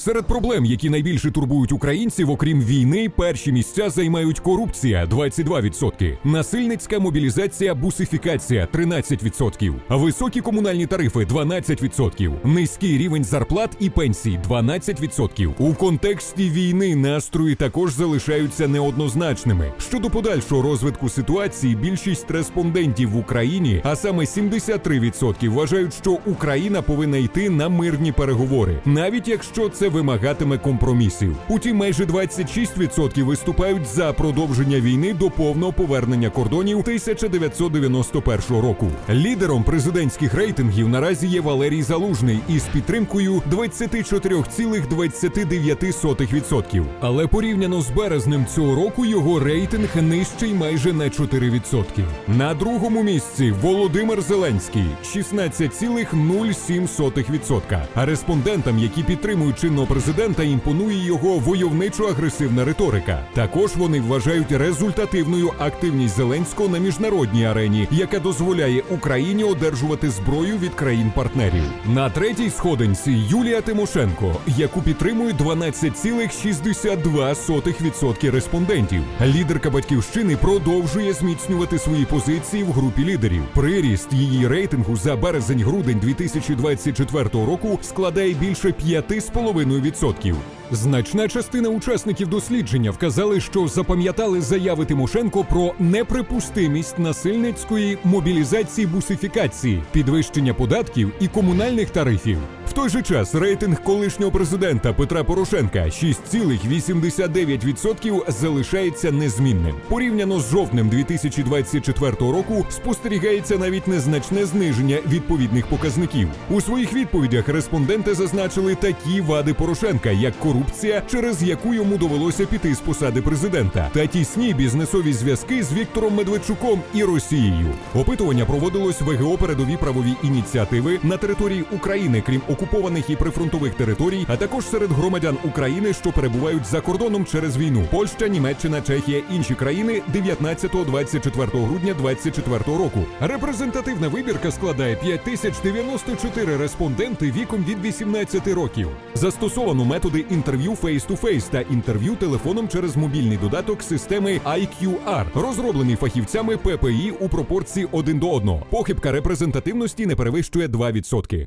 Серед проблем, які найбільше турбують українців, окрім війни, перші місця займають корупція 22%, насильницька мобілізація, бусифікація 13%, високі комунальні тарифи 12%, низький рівень зарплат і пенсій 12%. У контексті війни настрої також залишаються неоднозначними. Щодо подальшого розвитку ситуації, більшість респондентів в Україні, а саме 73% вважають, що Україна повинна йти на мирні переговори, навіть якщо це вимагатиме компромісів. Утім, майже 26% виступають за продовження війни до повного повернення кордонів 1991 року. Лідером президентських рейтингів наразі є Валерій Залужний із підтримкою 24,29%. Але порівняно з березнем цього року його рейтинг нижчий майже на 4%. На другому місці Володимир Зеленський 16,07%. А респондентам, які підтримують чинного президента, імпонує його войовничо-агресивна риторика. Також вони вважають результативною активність Зеленського на міжнародній арені, яка дозволяє Україні одержувати зброю від країн-партнерів. На третій сходинці Юлія Тимошенко, яку підтримує 12,62% респондентів. Лідерка батьківщини продовжує зміцнювати свої позиції в групі лідерів. Приріст її рейтингу за березень-грудень 2024 року складає більше 5,5%. Значна частина учасників дослідження вказали, що запам'ятали заяви Тимошенко про неприпустимість насильницької мобілізації бусифікації, підвищення податків і комунальних тарифів. В той же час рейтинг колишнього президента Петра Порошенка 6,89% залишається незмінним. Порівняно з жовтнем 2024 року спостерігається навіть незначне зниження відповідних показників. У своїх відповідях респонденти зазначили такі вади Порошенка, як корупція, через яку йому довелося піти з посади президента, та тісні бізнесові зв'язки з Віктором Медведчуком і Росією. Опитування проводилось ВГО передові правові ініціативи на території України, крім окупованих і прифронтових територій, а також серед громадян України, що перебувають за кордоном через війну: Польща, Німеччина, Чехія, інші країни 19-24 грудня 2024 року. Репрезентативна вибірка складає 5094 респонденти віком від 18 років. Застосовано методи інтерв'ю фейс-ту-фейс та інтерв'ю телефоном через мобільний додаток системи IQR, розроблений фахівцями ППІ у пропорції 1 до 1. Похибка репрезентативності не перевищує 2%.